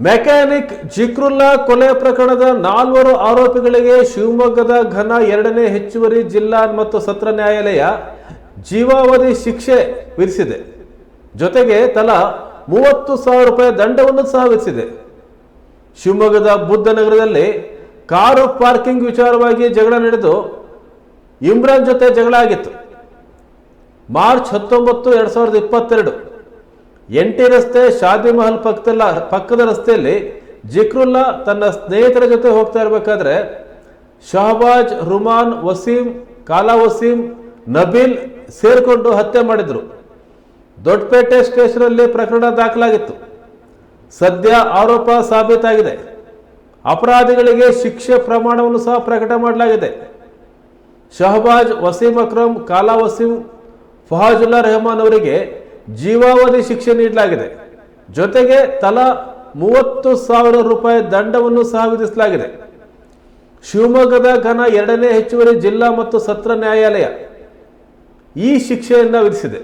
Mechanic ಜಿಕ್ರುಲ್ಲಾ ಕೊಲೆ ಪ್ರಕರಣದ ನಾಲ್ವರು ಆರೋಪಿಗಳಿಗೆ ಶಿವಮೊಗ್ಗದ ಘನ ಎರಡನೇ ಹೆಚ್ಚುವರಿ ಜಿಲ್ಲಾ ಮತ್ತು ಸತ್ರ ನ್ಯಾಯಾಲಯ ಜೀವಾವಧಿ ಶಿಕ್ಷೆ ವಿಧಿಸಿದೆ. ಜೊತೆಗೆ ತಲಾ ಮೂವತ್ತು ಸಾವಿರ ರೂಪಾಯಿ ದಂಡವನ್ನು ಸಹ ವಿಧಿಸಿದೆ. ಶಿವಮೊಗ್ಗದ ಬುದ್ಧನಗರದಲ್ಲಿ ಕಾರು ಪಾರ್ಕಿಂಗ್ ವಿಚಾರವಾಗಿ ಜಗಳ ನಡೆದು ಇಮ್ರಾನ್ ಜೊತೆ ಜಗಳ ಆಗಿತ್ತು. ಮಾರ್ಚ್ ಹತ್ತೊಂಬತ್ತು, ಎರಡ್ ಸಾವಿರದ ಇಪ್ಪತ್ತೆರಡು ಎಂಟಿ ರಸ್ತೆ ಶಾದಿ ಮಹಲ್ ಪಕ್ಕದಲ್ಲ, ಪಕ್ಕದ ರಸ್ತೆಯಲ್ಲಿ ಜಿಕ್ರುಲ್ಲಾ ತನ್ನ ಸ್ನೇಹಿತರ ಜೊತೆ ಹೋಗ್ತಾ ಇರಬೇಕಾದ್ರೆ ಶಹಬಾಜ್, ರುಮಾನ್, ವಸೀಂ, ಕಾಲಾ ವಸೀಂ, ನಬೀಲ್ ಸೇರಿಕೊಂಡು ಹತ್ಯೆ ಮಾಡಿದ್ರು. ದೊಡ್ಡಪೇಟೆ ಸ್ಟೇಷನಲ್ಲಿ ಪ್ರಕರಣ ದಾಖಲಾಗಿತ್ತು. ಸದ್ಯ ಆರೋಪ ಸಾಬೀತಾಗಿದೆ. ಅಪರಾಧಿಗಳಿಗೆ ಶಿಕ್ಷೆ ಪ್ರಮಾಣವನ್ನು ಸಹ ಪ್ರಕಟ ಮಾಡಲಾಗಿದೆ. ಶಹಬಾಜ್, ವಸೀಂ ಅಕ್ರಮ್, ಕಾಲಾ ವಸೀಂ, ಫಹಾಜುಲ್ಲಾ ರೆಹಮಾನ್ ಅವರಿಗೆ ಜೀವಾವಧಿ ಶಿಕ್ಷೆ ನೀಡಲಾಗಿದೆ. ಜೊತೆಗೆ ತಲಾ ಮೂವತ್ತು ಸಾವಿರ ರೂಪಾಯಿ ದಂಡವನ್ನು ಸಹ ವಿಧಿಸಲಾಗಿದೆ. ಶಿವಮೊಗ್ಗದ ಘನ ಎರಡನೇ ಹೆಚ್ಚುವರಿ ಜಿಲ್ಲಾ ಮತ್ತು ಸತ್ರ ನ್ಯಾಯಾಲಯ ಈ ಶಿಕ್ಷೆಯನ್ನು ವಿಧಿಸಿದೆ.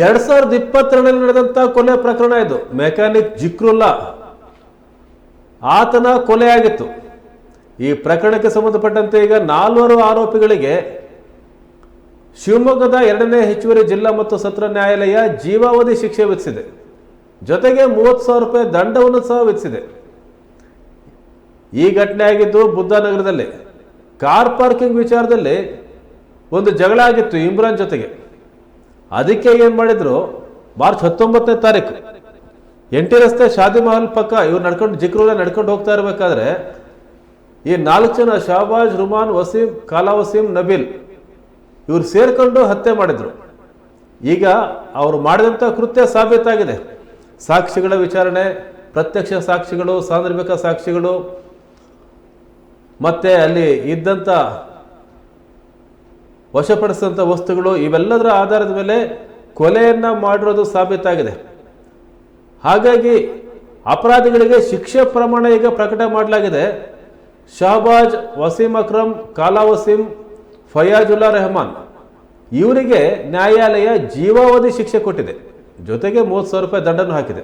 ಎರಡ್ ಸಾವಿರದ ಇಪ್ಪತ್ತೆರಡರಲ್ಲಿ ನಡೆದಂತ ಕೊಲೆ ಪ್ರಕರಣ ಇದು. ಮೆಕ್ಯಾನಿಕ್ ಜಿಕ್ರುಲ್ಲಾ ಆತನ ಕೊಲೆಯಾಗಿತ್ತು. ಈ ಪ್ರಕರಣಕ್ಕೆ ಸಂಬಂಧಪಟ್ಟಂತೆ ಈಗ ನಾಲ್ವರು ಆರೋಪಿಗಳಿಗೆ ಶಿವಮೊಗ್ಗದ ಎರಡನೇ ಹೆಚ್ಚುವರಿ ಜಿಲ್ಲಾ ಮತ್ತು ಸತ್ರ ನ್ಯಾಯಾಲಯ ಜೀವಾವಧಿ ಶಿಕ್ಷೆ ವಿಧಿಸಿದೆ. ಜೊತೆಗೆ ಮೂವತ್ತು ಸಾವಿರ ರೂಪಾಯಿ ದಂಡವನ್ನು ಸಹ ವಿಧಿಸಿದೆ. ಈ ಘಟನೆ ಆಗಿದ್ದು ಬುದ್ಧನಗರದಲ್ಲಿ ಕಾರ್ ಪಾರ್ಕಿಂಗ್ ವಿಚಾರದಲ್ಲಿ ಒಂದು ಜಗಳ ಆಗಿತ್ತು ಇಮ್ರಾನ್ ಜೊತೆಗೆ. ಅದಕ್ಕೆ ಏನು ಮಾಡಿದ್ರು? ಮಾರ್ಚ್ ಹತ್ತೊಂಬತ್ತನೇ ತಾರೀಕು. ಎಂಟಿ ರಸ್ತೆ ಶಾದಿ ಮಹಲ್ ಪಕ್ಕ ಇವ್ರು ನಡ್ಕೊಂಡು ಜಿಕ್ರೂಲ ನಡ್ಕೊಂಡು ಹೋಗ್ತಾ ಇರಬೇಕಾದ್ರೆ ಈ ನಾಲ್ಕು ಜನ ಶಹಬಾಜ್ ರುಮಾನ್, ವಸೀಂ, ಕಾಲಾ ವಸೀಂ, ನಬೀಲ್ ಇವ್ರು ಸೇರ್ಕೊಂಡು ಹತ್ಯೆ ಮಾಡಿದ್ರು. ಈಗ ಅವರು ಮಾಡಿದಂಥ ಕೃತ್ಯ ಸಾಬೀತಾಗಿದೆ. ಸಾಕ್ಷಿಗಳ ವಿಚಾರಣೆ, ಪ್ರತ್ಯಕ್ಷ ಸಾಕ್ಷಿಗಳು, ಸಾಂದರ್ಭಿಕ ಸಾಕ್ಷಿಗಳು, ಮತ್ತೆ ಅಲ್ಲಿ ಇದ್ದಂಥ ವಶಪಡಿಸಿದಂಥ ವಸ್ತುಗಳು ಇವೆಲ್ಲದರ ಆಧಾರದ ಮೇಲೆ ಕೊಲೆಯನ್ನು ಮಾಡಿರೋದು ಸಾಬೀತಾಗಿದೆ ಹಾಗಾಗಿ ಅಪರಾಧಿಗಳಿಗೆ ಶಿಕ್ಷೆ ಪ್ರಮಾಣ ಈಗ ಪ್ರಕಟ ಮಾಡಲಾಗಿದೆ. ಶಹಬಾಜ್ ವಸೀಂ ಅಕ್ರಮ್ ಕಾಲಾ ವಸೀಂ, ಫಯಾಜುಲ್ಲಾ ರೆಹಮಾನ್ ಇವರಿಗೆ ನ್ಯಾಯಾಲಯ ಜೀವಾವಧಿ ಶಿಕ್ಷೆ ಕೊಟ್ಟಿದೆ. ಜೊತೆಗೆ ಮೂವತ್ತು ಸಾವಿರ ರೂಪಾಯಿ ದಂಡನ್ನು ಹಾಕಿದೆ.